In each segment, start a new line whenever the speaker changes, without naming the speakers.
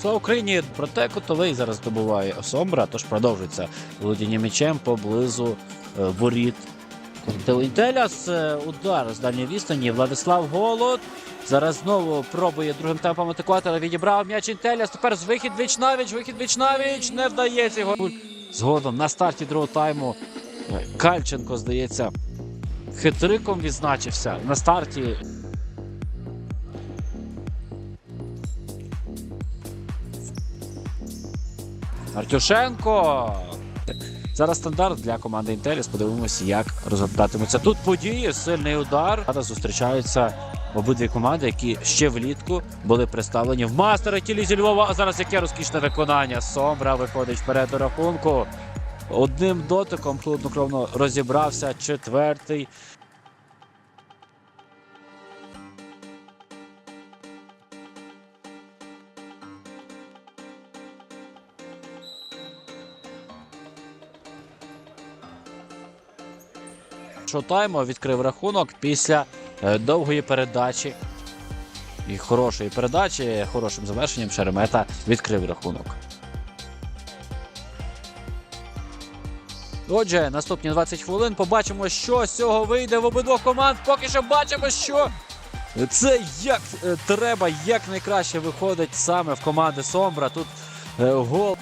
Слава Україні! Проте котовий зараз здобуває Сомбра, тож продовжується володіння м'ячем поблизу е, воріт. Інтеляс е, удар з дальньої відстані. Владислав Голод. Зараз знову пробує другим темпом атакувати, відібрав м'яч Інтеляс. Тепер з вихід віч навіч, вихід віч навіч. Не вдається його. Згодом на старті другого тайму е, Кальченко, здається, хитриком відзначився. На старті Артюшенко. Зараз стандарт для команди Інтеліс. Подивимося, як розгортатимуться тут події. Сильний удар. Зараз зустрічаються обидві команди, які ще влітку були представлені в мастери тілі зі Львова. А зараз яке розкішне виконання. Сомбра виходить вперед до рахунку. Одним дотиком хладнокровно розібрався четвертий. Шотаймо відкрив рахунок після е, довгої передачі. І хорошої передачі, хорошим завершенням Шеремета відкрив рахунок. Отже, наступні 20 хвилин побачимо, що з цього вийде в обидвох команд. Поки що бачимо, що це як е, треба, як найкраще виходить саме в команди Сомбра. Тут е, гол.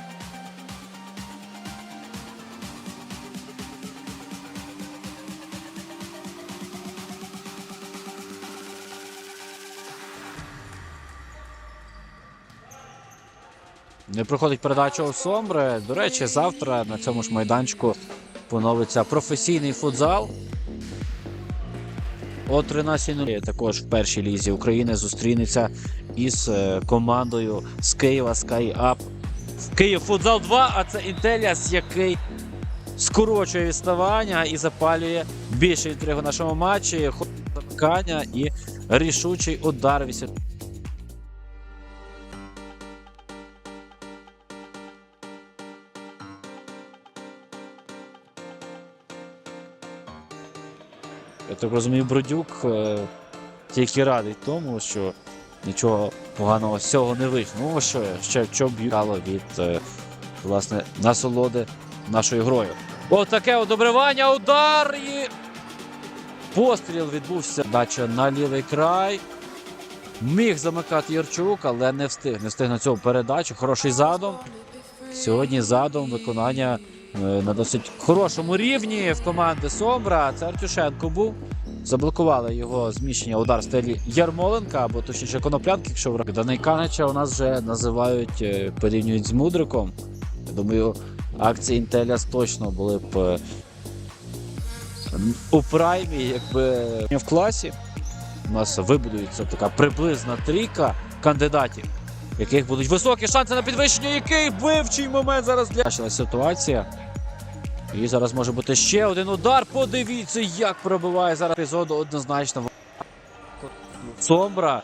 Проходить передача у Сомбри. До речі, завтра на цьому ж майданчику поновиться професійний футзал. О 13.00 також в першій лізі України зустрінеться із е, командою з Києва Sky Up. Київ футзал 2, а це Інтеліас, який скорочує відставання і запалює більше інтригу в нашому матчі. Ход замикання і рішучий удар. Вісім- Я так розумію, Бродюк е, тільки радий тому, що нічого поганого з цього не вийшло. Ну, що ще б'юкало від е, власне насолоди нашою грою. Отаке одобривання, удар і постріл відбувся. Дача на лівий край. Міг замикати Ярчук, але не встиг. Не встиг на цьому передачу. Хороший задум. Сьогодні задум виконання на досить хорошому рівні в команди Сомбра. Це Артюшенко був. Заблокували його зміщення удар стилі Ярмоленка, або точніше коноплянки, якщо в Данайканича у нас вже називають, е, порівнюють з Мудриком. Я думаю, акції Інтеляс точно були б е, у праймі, якби в класі. У нас вибудується така приблизна трійка кандидатів, яких будуть високі шанси на підвищення. Який вивчий момент зараз для Бачила ситуація. І зараз може бути ще один удар. Подивіться, як пробиває зараз епізоду однозначно. Сомбра.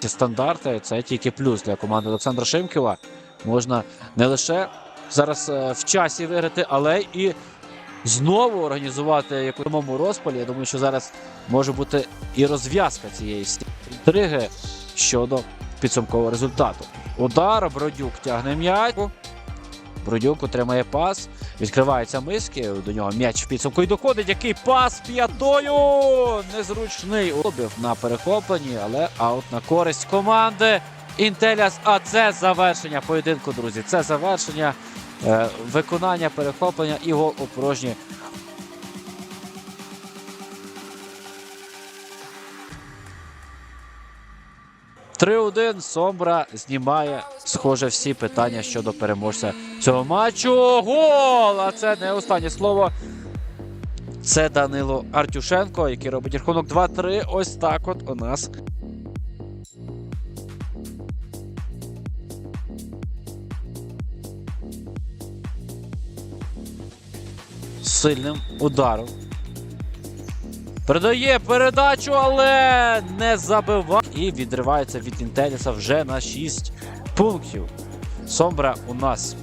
Ці стандарти це тільки плюс для команди Олександра Шимківа. Можна не лише зараз е, в часі виграти, але і знову організувати якусь розпалі. Я думаю, що зараз може бути і розв'язка цієї всі- інтриги щодо підсумкового результату. Удар, Бродюк тягне м'яч. Бродюк отримає пас. Відкриваються миски. До нього м'яч в підсумку і доходить. Який пас п'ятою. Незручний обів на перехопленні, але аут на користь команди. Інтеляс. А це завершення поєдинку, друзі. Це завершення е, виконання перехоплення і гол у порожній 3-1. Сомбра знімає, схоже, всі питання щодо переможця цього матчу. Гол! А це не останнє слово. Це Данило Артюшенко, який робить рахунок 2-3. Ось так от у нас. Сильним ударом Передає передачу, але не забиває. І відривається від Інтеліса вже на 6 пунктів. Сомбра у нас